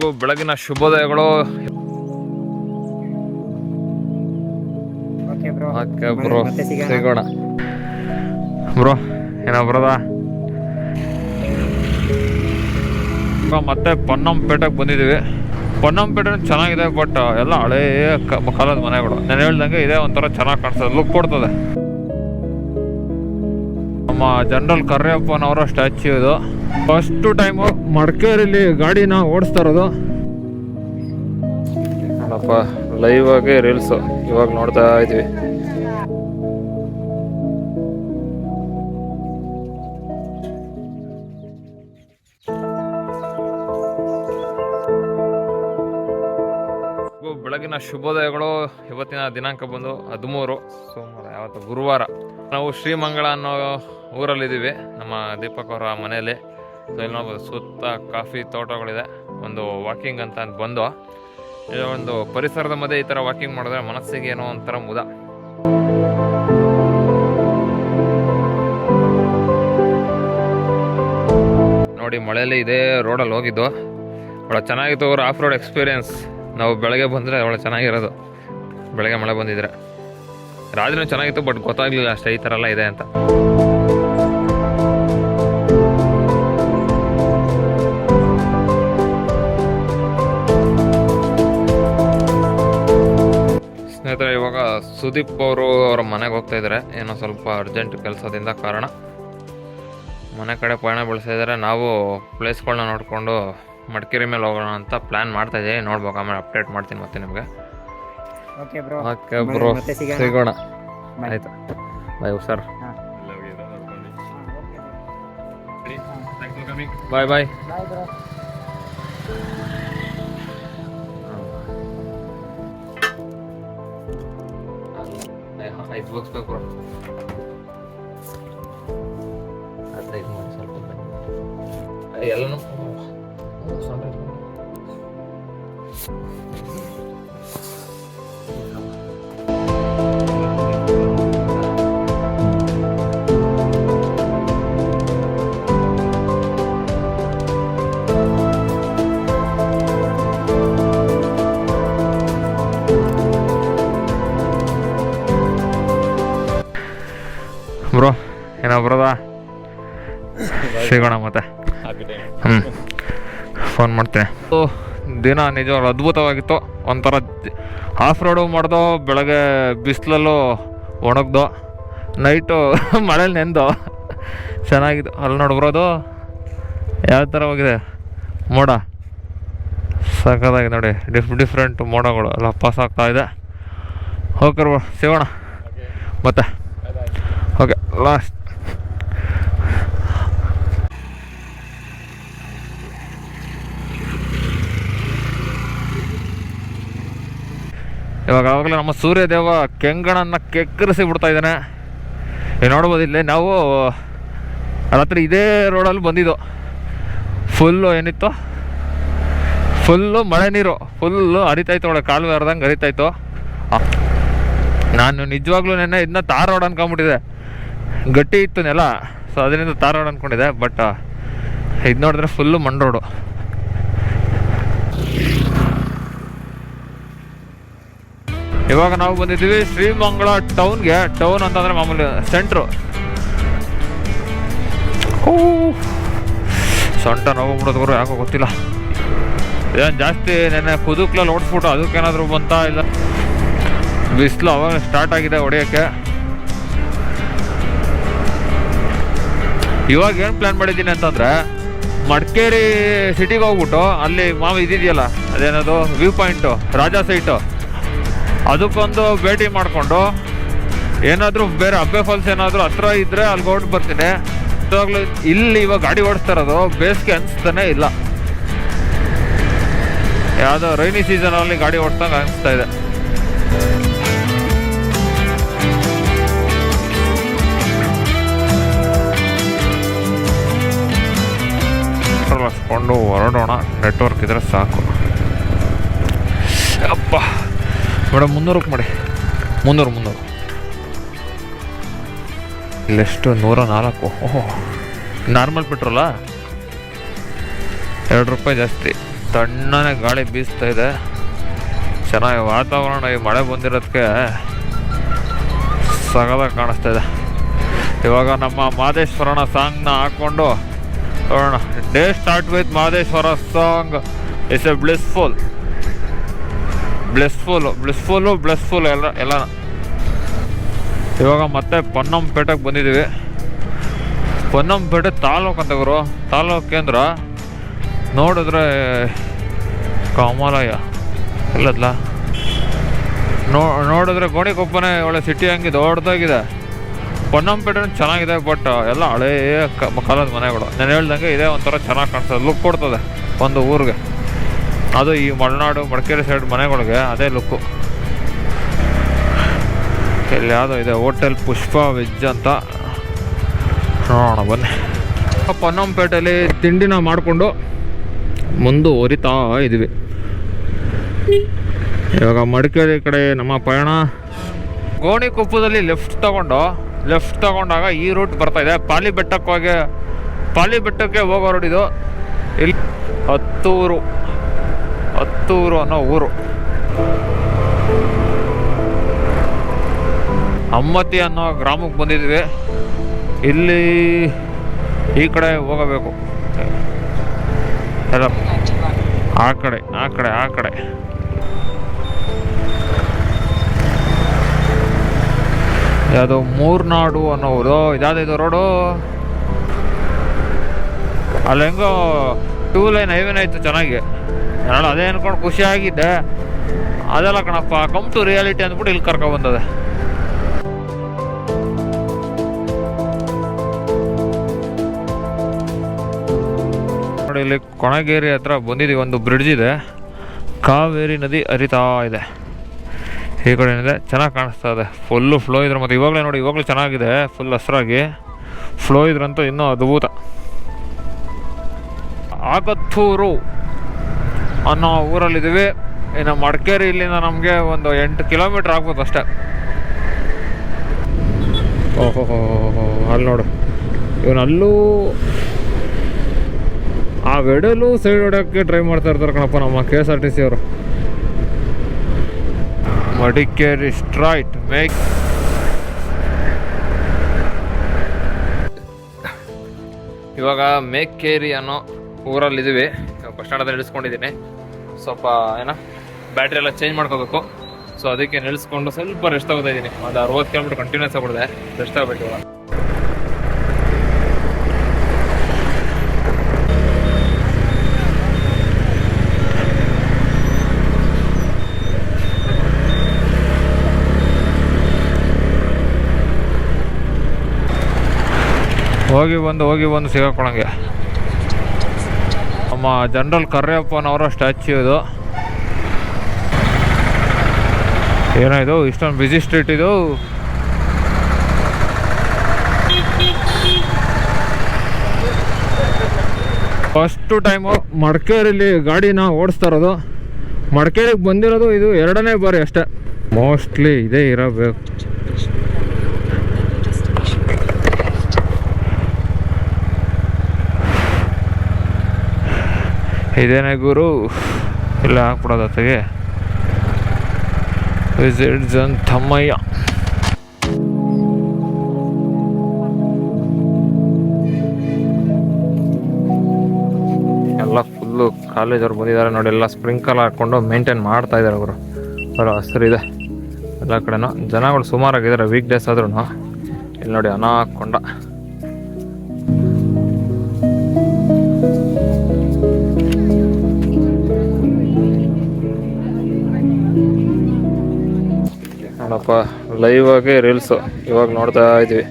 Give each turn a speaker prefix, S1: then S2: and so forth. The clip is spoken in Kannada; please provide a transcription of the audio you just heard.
S1: ಬೆಳಗಿನ ಶುಭೋದಯಗಳು.
S2: ಬ್ರೋ. ಸಿಗೋಣ?
S1: ಬ್ರೋ ಏನೋ ಬ್ರದ? ಮತ್ತೆ ಪೊನ್ನಂಪೇಟೆಗೆ ಬಂದಿದ್ದೀವಿ. ಪೊನ್ನಂಪೇಟೆ ಚೆನ್ನಾಗಿದೆ ಬಟ್ ಎಲ್ಲ ಹಳೇ ಕಾಲದ ಮನೆಗಳು. ನಾನು ಹೇಳ್ದಂಗೆ ಇದೇ ಒಂಥರ ಚೆನ್ನಾಗಿ ಕಾಣಿಸ್ತದೆ. ಲುಕ್ ಕೊಡ್ತದೆ. ನಮ್ಮ ಜನರಲ್ ಕರ್ಯಪ್ಪನವರ ಸ್ಟ್ಯಾಚ್ಯೂ ಇದು. ಫಸ್ಟ್ ಟೈಮು ಮಡಿಕೇರಿಲಿ ಗಾಡಿನ ಓಡಿಸ್ತಾ ಇರೋದು. ನೋಡಪ್ಪ ಲೈವ್ ಆಗಿ ರೀಲ್ಸು ಇವಾಗ ನೋಡ್ತಾ ಇದೀವಿ. ಬೆಳಗಿನ ಶುಭೋದಯಗಳು. ಇವತ್ತಿನ ದಿನಾಂಕ ಬಂದು ಹದಿಮೂರು. ಸೋಮವಾರ ಯಾವತ್ತು ಗುರುವಾರ. ನಾವು ಶ್ರೀಮಂಗಳ ಅನ್ನೋ ಊರಲ್ಲಿದ್ದೀವಿ. ನಮ್ಮ ದೀಪಕ್ ಅವರ ಮನೆಯಲ್ಲಿ. ಸೊ ಇಲ್ಲಿ ನೋಡ್ಬೋದು, ಸುತ್ತ ಕಾಫಿ ತೋಟಗಳಿದೆ. ಒಂದು ವಾಕಿಂಗ್ ಅಂತ ಬಂದು ಒಂದು ಪರಿಸರದ ಮಧ್ಯೆ ಈ ಥರ ವಾಕಿಂಗ್ ಮಾಡಿದ್ರೆ ಮನಸ್ಸಿಗೆ ಏನೋ ಒಂಥರ ಮುದ. ನೋಡಿ, ಮಳೆಯಲ್ಲಿ ಇದೇ ರೋಡಲ್ಲಿ ಹೋಗಿದ್ದು. ಭಾಳ ಚೆನ್ನಾಗಿತ್ತು ಅವ್ರ ಆಫ್ ರೋಡ್ ಎಕ್ಸ್ಪೀರಿಯನ್ಸ್ ನಾವು ಬೆಳಗ್ಗೆ ಬಂದರೆ ಭಾಳ ಚೆನ್ನಾಗಿರೋದು. ಬೆಳಗ್ಗೆ ಮಳೆ ಬಂದಿದ್ರೆ. ರಾಜನೂ ಚೆನ್ನಾಗಿತ್ತು ಬಟ್ ಗೊತ್ತಾಗಲಿಲ್ಲ ಅಷ್ಟೇ ಈ ಥರ ಎಲ್ಲ ಇದೆ ಅಂತ. ಸ್ನೇಹಿತರೆ ಇವಾಗ ಸುದೀಪ್ ಅವರು ಅವರ ಮನೆಗೆ ಹೋಗ್ತಾ ಇದ್ದಾರೆ ಏನೋ ಸ್ವಲ್ಪ ಅರ್ಜೆಂಟ್ ಕೆಲಸದಿಂದ ಕಾರಣ. ಮನೆ ಕಡೆ ಪಯಣ ಬೆಳೆಸ್ತಾ ಇದ್ದಾರೆ ನಾವು ಪ್ಲೇಸ್ಗಳನ್ನ ನೋಡಿಕೊಂಡು ಮಡಿಕೇರಿ ಮೇಲೆ ಹೋಗೋಣ ಅಂತ ಪ್ಲ್ಯಾನ್ ಮಾಡ್ತಾ ಇದ್ದೀವಿ ನೋಡ್ಬೇಕು ಆಮೇಲೆ ಅಪ್ಡೇಟ್ ಮಾಡ್ತೀನಿ ಮತ್ತೆ ನಿಮಗೆ.
S2: ಓಕೆ ಬ್ರೋ
S1: ಓಕೆ ಬ್ರೋ
S2: ಮತ್ತೆ ಸಿಗೋಣ.
S1: ಆಯ್ತು. Bye
S2: sir.
S1: Bye bye
S2: bye bro
S1: ಐದು ಬಾಕ್ಸ್ ಬೇಕು ಹದಿನೈದು ಮಾಡಿ ಸ್ವಲ್ಪ ಎಲ್ಲನೂ ಏನೋ ಬರೋದಾ ಸಿಗೋಣ ಮತ್ತೆ. ಹ್ಞೂ ಫೋನ್ ಮಾಡ್ತೇನೆ. ದಿನ ನಿಜವಾಗ್ಲೂ ಅದ್ಭುತವಾಗಿತ್ತು. ಒಂಥರ ಆಫ್ ರೋಡು ಮಾಡ್ದೋ, ಬೆಳಗ್ಗೆ ಬಿಸಿಲಲ್ಲೂ ಒಣಗ್ದು, ನೈಟು ಮಳೇಲಿ ನೆಂದು ಚೆನ್ನಾಗಿತ್ತು. ಅಲ್ಲಿ ನೋಡ್ಬರೋದು ಯಾವ ಥರ ಹೋಗಿದೆ? ಮೋಡ. ಸಖತ್ತಾಗಿದೆ ನೋಡಿ. ಡಿಫ್, ಡಿಫ್ರೆಂಟ್ ಮೋಡಗಳು ಎಲ್ಲ ಪಾಸ್ ಆಗ್ತಾ ಇದೆ. ಬ್ರೋ ಸಿಗೋಣ. ಮತ್ತೆ. Okay, last. ಇವಾಗ ಆವಾಗಲೇ ನಮ್ಮ ಸೂರ್ಯದೇವ ಕೆಂಗಣನ್ನ ಕೆಕ್ಕರಿಸಿ ಬಿಡ್ತಾ ಇದ್ದಾನೆ. ಈಗ ನೋಡ್ಬೋದು ಇಲ್ಲಿ ನಾವು ರಾತ್ರಿ ಇದೇ ರೋಡಲ್ಲಿ ಬಂದಿದ್ದು. ಫುಲ್ಲು ಏನಿತ್ತು? ಫುಲ್ಲು ಮಳೆ ನೀರು. ಫುಲ್ಲು ಹರಿತಾಯ್ತು ಒಳಗೆ ಕಾಲುವೆ ಹರಿದಂಗೆ ಹರಿತಾಯ್ತು. ಆ, ನಾನು ನಿಜವಾಗ್ಲೂ ನೆನ್ನೆ ಇದನ್ನ ತಾರ್ ರೋಡ್ ಅನ್ಕೊಂಬಿಟ್ಟಿದೆ ಗಟ್ಟಿ ಇತ್ತು ನೆಲ ಸೊ ಅದರಿಂದ ತಾರ್ ರೋಡ್ ಅನ್ಕೊಂಡಿದ್ದೆ ಬಟ್ ಇದು ನೋಡಿದ್ರೆ ಫುಲ್ಲು ಮಣ್ಣು ರೋಡು ಇವಾಗ ನಾವು ಬಂದಿದ್ದೀವಿ ಶ್ರೀಮಂಗಳ ಟೌನ್ಗೆ. ಟೌನ್ ಅಂತಂದ್ರೆ ಮಾಮೂಲಿ ಸೆಂಟ್ರು. ಸೊಂಟ ನೋವು ಬಿಡೋದು ಯಾಕೋ ಗೊತ್ತಿಲ್ಲ. ಏನು ಜಾಸ್ತಿ ನೆನ್ನೆ ಕುದುಕ್ಲಲ್ಲಿ ಓಡಿಸ್ಬಿಟ್ಟು ಅದಕ್ಕೇನಾದರೂ ಬಂತಾ ಇಲ್ಲ. ಬಿಸಿಲು ಅವಾಗ ಸ್ಟಾರ್ಟ್ ಆಗಿದೆ ಹೊಡೆಯೋಕ್ಕೆ. ಇವಾಗ ಏನು ಪ್ಲ್ಯಾನ್ ಮಾಡಿದ್ದೀನಿ ಅಂತಂದರೆ, ಮಡಿಕೇರಿ ಸಿಟಿಗೆ ಹೋಗ್ಬಿಟ್ಟು ಅಲ್ಲಿ ಮಾವು ಇದಿದೆಯಲ್ಲ, ಅದೇನದು ವ್ಯೂ ಪಾಯಿಂಟು ರಾಜಾ ಸೈಟು ಅದಕ್ಕೊಂದು ಭೇಟಿ ಮಾಡಿಕೊಂಡು ಏನಾದರೂ ಬೇರೆ ಅಬ್ಬೆ ಫಾಲ್ಸ್ ಏನಾದರೂ ಹತ್ರ ಇದ್ದರೆ ಅಲ್ಲಿಗೆ ಹೊರಟು ಬರ್ತೀನಿ. ಇವಾಗಲೂ ಇಲ್ಲಿ ಇವಾಗ ಗಾಡಿ ಓಡಿಸ್ತಾ ಇರೋದು, ಬೇಸಿಗೆ ಅನಿಸ್ತಾನೆ ಇಲ್ಲ. ಯಾವುದೋ ರೈನಿ ಸೀಸನಲ್ಲಿ ಗಾಡಿ ಓಡಿಸ್ದಂಗೆ ಅನಿಸ್ತಾ ಇದೆ. ಹಾಕ್ಸ್ಕೊಂಡು ಹೊರಡೋಣ ನೆಟ್ವರ್ಕ್ ಇದ್ರೆ ಸಾಕು. ಅಪ್ಪ ಮೇಡಮ್ ಮುನ್ನೂರಕ್ಕೆ ಮಾಡಿ. ಮುನ್ನೂರು ಮುನ್ನೂರು. ಇಲ್ಲೆಷ್ಟು ನೂರ ನಾಲ್ಕು. ಓಹೋ. ನಾರ್ಮಲ್ ಪೆಟ್ರೋಲಾ? ಎರಡು ರೂಪಾಯಿ ಜಾಸ್ತಿ. ತಣ್ಣನೆ ಗಾಳಿ ಬೀಸ್ತಾ ಇದೆ. ಚೆನ್ನಾಗಿ ವಾತಾವರಣ ಈ ಮಳೆ ಬಂದಿರೋದಕ್ಕೆ ಸಗದ ಕಾಣಿಸ್ತಾ ಇದೆ. ಇವಾಗ ನಮ್ಮ ಮಾದೇಶ್ವರನ ಸಾಂಗ್ನ ಹಾಕ್ಕೊಂಡು ನೋಡೋಣ. Day start with Madeshwara song it's a blissful blessful blissful blessful ಎಲ್ಲ ಎಲ್ಲ. ಇವಾಗ ಮತ್ತೆ ಪೊನ್ನಂಪೇಟೆಗೆ ಬಂದಿದ್ದೀವಿ. ಪೊನ್ನಂಪೇಟೆ ತಾಲೂಕು ಅಂತ ಗುರು. ತಾಲೂಕು ಕೇಂದ್ರ ನೋಡಿದ್ರೆ ಕಮಲಯ್ಯ ಇಲ್ಲದ್ಲ? ನೋ, ನೋಡಿದ್ರೆ ಗೋಣಿಕೊಪ್ಪನೇ ಒಳ್ಳೆ ಸಿಟಿ ಹಂಗೆ ದೊಡ್ಡದಾಗಿದೆ. ಪೊನ್ನಂಪೇಟೆನೂ ಚೆನ್ನಾಗಿದೆ ಬಟ್ ಎಲ್ಲ ಹಳೇ ಕಾಲದ ಮನೆಗಳು. ನಾನು ಹೇಳ್ದಂಗೆ ಇದೇ ಒಂಥರ ಚೆನ್ನಾಗಿ ಕಾಣಿಸ್ತದೆ. ಲುಕ್ ಕೊಡ್ತದೆ ಒಂದು ಊರಿಗೆ. ಅದು ಈ ಮಲೆನಾಡು ಮಡಿಕೇರಿ ಸೈಡ್ ಮನೆಗಳಿಗೆ ಅದೇ ಲುಕ್ಕು ಇಲ್ಲಿ ಯಾವುದೋ ಇದೆ ಹೋಟೆಲ್ ಪುಷ್ಪ ವೆಜ್ ಅಂತ. ನೋಡೋಣ ಬನ್ನಿ. ಪೊನ್ನಂಪೇಟೆಯಲ್ಲಿ ತಿಂಡಿನ ಮಾಡಿಕೊಂಡು ಮುಂದುವರಿತಾ ಇದ್ವಿ. ಇವಾಗ ಮಡಿಕೇರಿ ಕಡೆ ನಮ್ಮ ಪಯಣ. ಗೋಣಿಕೊಪ್ಪದಲ್ಲಿ ಲೆಫ್ಟ್ ತಗೊಂಡು ಲೆಫ್ಟ್ ತಗೊಂಡಾಗ ಈ ರೂಟ್ ಬರ್ತಾ ಇದೆ. ಪಾಲಿ ಬೆಟ್ಟಕ್ಕೆ ಹೋಗಿ ಪಾಲಿ ಬೆಟ್ಟಕ್ಕೆ ಹೋಗೋ ರೋಡ್ ಇದು. ಇಲ್ಲಿ ಹತ್ತೂರು. ಹತ್ತೂರು ಅನ್ನೋ ಊರು. ಅಮ್ಮತಿ ಅನ್ನೋ ಗ್ರಾಮಕ್ಕೆ ಬಂದಿದ್ವಿ. ಇಲ್ಲಿ ಈ ಕಡೆ ಹೋಗಬೇಕು. ಹಲೋ. ಆ ಕಡೆ ಆ ಕಡೆ ಆ ಕಡೆ. ಯಾವುದು ಮೂರ್ನಾಡು ಅನ್ನೋ ಊರು. ಇದಾದ ಇದು ರೋಡು? ಅಲ್ಲಿ ಹೆಂಗೋ ಟೂ ಲೈನ್ ಹೈವೇನ ಇತ್ತು ಚೆನ್ನಾಗಿ. ನಾನು ಅದೇ ಅನ್ಕೊಂಡು ಖುಷಿಯಾಗಿದ್ದೆ ಅದೆಲ್ಲ ಕಣಪ್ಪ ಕಮ್ ಟು ರಿಯಾಲಿಟಿ ಅಂದ್ಬಿಟ್ಟು ಇಲ್ಲಿ ಕರ್ಕೊ ಬಂದದೆ ನೋಡಿ, ಇಲ್ಲಿ ಕೊಣಗೇರಿ ಹತ್ರ ಬಂದಿದ್ದೀವಿ ಒಂದು ಬ್ರಿಡ್ಜ್ ಇದೆ. ಕಾವೇರಿ ನದಿ ಹರಿತಾ ಇದೆ. ಈ ಕಡೆ ಏನಿದೆ? ಚೆನ್ನಾಗಿ ಕಾಣಿಸ್ತಾ ಇದೆ. ಫುಲ್ಲು ಫ್ಲೋ ಇದ್ರೆ ಮತ್ತು ಇವಾಗಲೇ ನೋಡಿ, ಇವಾಗಲೂ ಚೆನ್ನಾಗಿದೆ ಫುಲ್ ಹಸ್ರಾಗಿ. ಫ್ಲೋ ಇದ್ರಂತೂ ಇನ್ನೂ ಅದ್ಭುತ. ಆಗತ್ತೂರು. ಅನ್ನೋ ಊರಲ್ಲಿದ್ದೀವಿ. ಇನ್ನು ಮಡಿಕೇರಿ ಇಲ್ಲಿಂದ ನಮಗೆ ಒಂದು ಎಂಟು ಕಿಲೋಮೀಟ್ರ್ ಆಗ್ಬೋದು ಅಷ್ಟೇ. ಓಹೋ ಅಲ್ಲಿ ನೋಡು. ಇವನಲ್ಲೂ ಆ ವೆಡಲ್ಲೂ ಸೈಡ್ ಹೊಡೆಯೋಕ್ಕೆ ಟ್ರೈ ಮಾಡ್ತಾ ಇರ್ತಾರೆ ಕಣಪ್ಪ ನಮ್ಮ K S R T C ಅವರು. ಮಡಿಕೇರಿ ಸ್ಟ್ರೈಟ್ ಮೇಕ್ ಇವಾಗ ಮೇಕೇರಿ ಅನ್ನೋ ಊರಲ್ಲಿದ್ದೀವಿ. ಬಸ್ ಸ್ಟ್ಯಾಂಡ್ ಹತ್ರ ಇಳಿಸ್ಕೊಂಡಿದ್ದೀನಿ ಸ್ವಲ್ಪ, ಏನೋ, ಬ್ಯಾಟ್ರಿ ಎಲ್ಲ ಚೇಂಜ್ ಮಾಡ್ಕೋಬೇಕು. ಸೊ, ಅದಕ್ಕೆ ನಿಲ್ಲಿಸ್ಕೊಂಡು ಸ್ವಲ್ಪ ರೆಸ್ಟ್ ತಗೋತಾ ಇದ್ದೀನಿ. ಒಂದು ಅರವತ್ತು ಕಿಲೋಮೀಟರ್ ಕಂಟಿನ್ಯೂಸ್ ಆಗ್ಬಿಡಿದೆ ರೆಸ್ಟ್ ಆಗಬೇಕು ಹೋಗಿ ಬಂದು ಹೋಗಿ ಬಂದು ಸಿಗಾಕೊಳಂಗೆ ನಮ್ಮ ಜನರಲ್ ಕರ್ಯಪ್ಪನವರ ಸ್ಟ್ಯಾಚ್ಯೂ ಇದು. ಏನೋ ಇಷ್ಟೊಂದು ಬ್ಯುಸಿ ಸ್ಟ್ರೀಟ್ ಇದು. ಫಸ್ಟು ಟೈಮು ಮಡಿಕೇರಿಲಿ ಗಾಡಿನ ಓಡಿಸ್ತಾ ಇರೋದು. ಮಡಿಕೇರಿಗೆ ಬಂದಿರೋದು ಇದು ಎರಡನೇ ಬಾರಿ ಅಷ್ಟೇ. ಮೋಸ್ಟ್ಲಿ ಇದೇ ಇರಬೇಕು. ಇದೇನೇ ಗುರು ಇಲ್ಲ ಹಾಕ್ಬಿಡೋದು ಅತ್ತಿಗೆ. ವಿಸಿಟ್ ಜನ್ ತಮ್ಮಯ್ಯ ಎಲ್ಲ ಫುಲ್ಲು ಕಾಲೇಜವ್ರು ಬಂದಿದ್ದಾರೆ ನೋಡಿ, ಎಲ್ಲ ಸ್ಪ್ರಿಂಕಲ್ ಹಾಕ್ಕೊಂಡು ಮೇಂಟೈನ್ ಮಾಡ್ತಾ ಇದ್ದಾರೆ ಅವರು. ಅವರ ಹಸಿರಿದೆ ಎಲ್ಲ ಕಡೆನೂ. ಜನಗಳು ಸುಮಾರಾಗಿದ್ದಾರೆ ವೀಕ್ ಡೇಸ್ ಆದ್ರೂ ಇಲ್ಲಿ ನೋಡಿ ಅನಾಕೊಂಡ. ನೋಡಪ್ಪ ಲೈವ್ ಆಗಿ ರೀಲ್ಸು ಇವಾಗ ನೋಡ್ತಾ ಇದ್ದೀವಿ